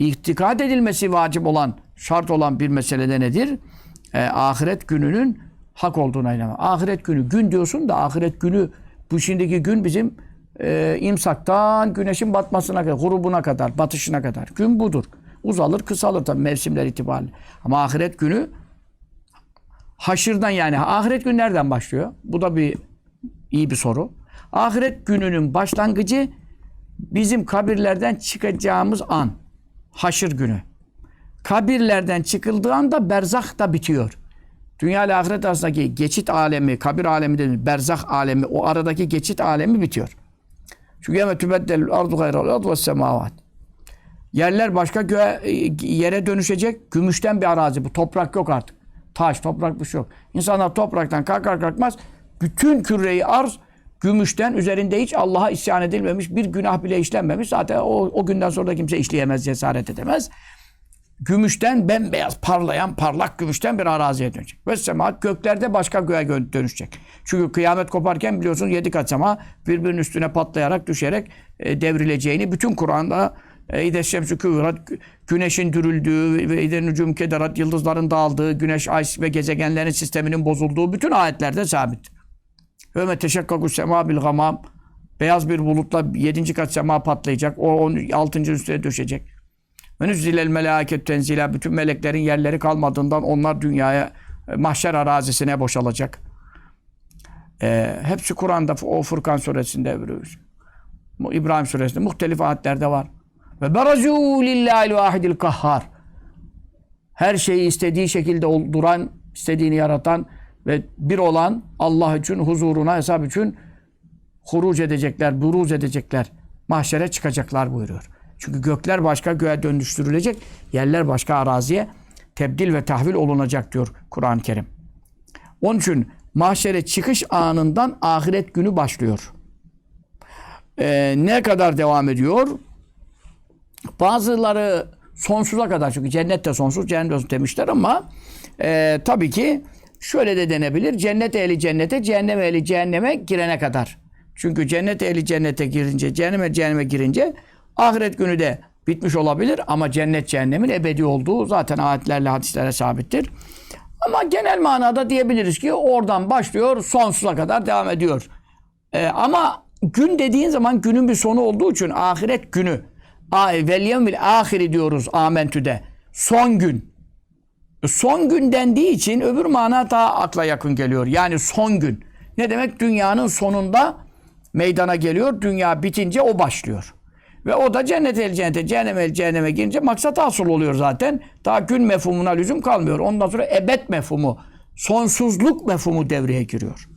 İtikad edilmesi vacip olan, şart olan bir meselede nedir? Ee, ahiret gününün hak olduğuna inanmak. Ahiret günü, gün diyorsun da ahiret günü, bu şimdiki gün bizim e, imsaktan güneşin batmasına kadar, grubuna kadar, batışına kadar. Gün budur. Uzalır, kısalır tabii mevsimler itibariyle. Ama ahiret günü haşırdan yani ahiret günü nereden başlıyor? Bu da bir iyi bir soru. Ahiret gününün başlangıcı bizim kabirlerden çıkacağımız an. Haşır günü. Kabirlerden çıkıldığı anda berzah da bitiyor. Dünya ile ahiret arasındaki geçit alemi, kabir alemi dediğimiz berzah alemi, o aradaki geçit alemi bitiyor. Çünkü yeme tübeddelül ardu gayral ardu ve semavat. Yerler başka göğe, e, yere dönüşecek. Gümüşten bir arazi bu. Toprak yok artık. Taş, toprak bir şey yok. İnsanlar topraktan kalkar kalkmaz bütün küreyi arz gümüşten üzerinde hiç Allah'a isyan edilmemiş bir günah bile işlenmemiş. Zaten o, o günden sonra da kimse işleyemez, cesaret edemez. Gümüşten bembeyaz parlayan parlak gümüşten bir araziye dönecek. Ve sema göklerde başka göğe gö- dönüşecek. Çünkü kıyamet koparken biliyorsunuz yedi kat sema birbirinin üstüne patlayarak düşerek e, devrileceğini bütün Kur'an'da e, İde şemsü küvrat, güneşin dürüldüğü ve İde nücum kederat, yıldızların dağıldığı, güneş, ay ve gezegenlerin sisteminin bozulduğu bütün ayetlerde sabit. Ve me teşekkaku sema bil gamam. Beyaz bir bulutla yedinci kat sema patlayacak. O on altıncı üstüne düşecek. Ve nüzzilel melâket tenzila. Bütün meleklerin yerleri kalmadığından onlar dünyaya, e, mahşer arazisine boşalacak. Ee, hepsi Kur'an'da o Furkan suresinde. Bu İbrahim suresinde muhtelif ayetlerde var. Ve berazû lillâhil vâhidil kahhar. Her şeyi istediği şekilde olduran, istediğini yaratan ve bir olan Allah için huzuruna hesap için huruc edecekler, buruz edecekler. Mahşere çıkacaklar buyuruyor. Çünkü gökler başka göğe dönüştürülecek, yerler başka araziye tebdil ve tahvil olunacak diyor Kur'an-ı Kerim. Onun için mahşere çıkış anından ahiret günü başlıyor. Ee, ne kadar devam ediyor? Bazıları sonsuza kadar çünkü cennet de sonsuz, cehennem de sonsuz demişler ama e, tabii ki şöyle de denebilir. Cennet ehli cennete, cehennem ehli cehenneme girene kadar. Çünkü cennet ehli cennete girince, cehennem ehli cehenneme girince ahiret günü de bitmiş olabilir ama cennet cehennemin ebedi olduğu zaten ayetlerle hadislerle sabittir. Ama genel manada diyebiliriz ki oradan başlıyor sonsuza kadar devam ediyor. Ee, ama gün dediğin zaman günün bir sonu olduğu için ahiret günü vel yevmil ahiri diyoruz amentüde. Son gün. Son gün dendiği için öbür mana daha akla yakın geliyor. Yani son gün. Ne demek? Dünyanın sonunda meydana geliyor. Dünya bitince o başlıyor. Ve o da cennet el cennete, cehennem el cehenneme girince maksat hasıl oluyor zaten. Daha gün mefhumuna lüzum kalmıyor. Ondan sonra ebed mefhumu, sonsuzluk mefhumu devreye giriyor.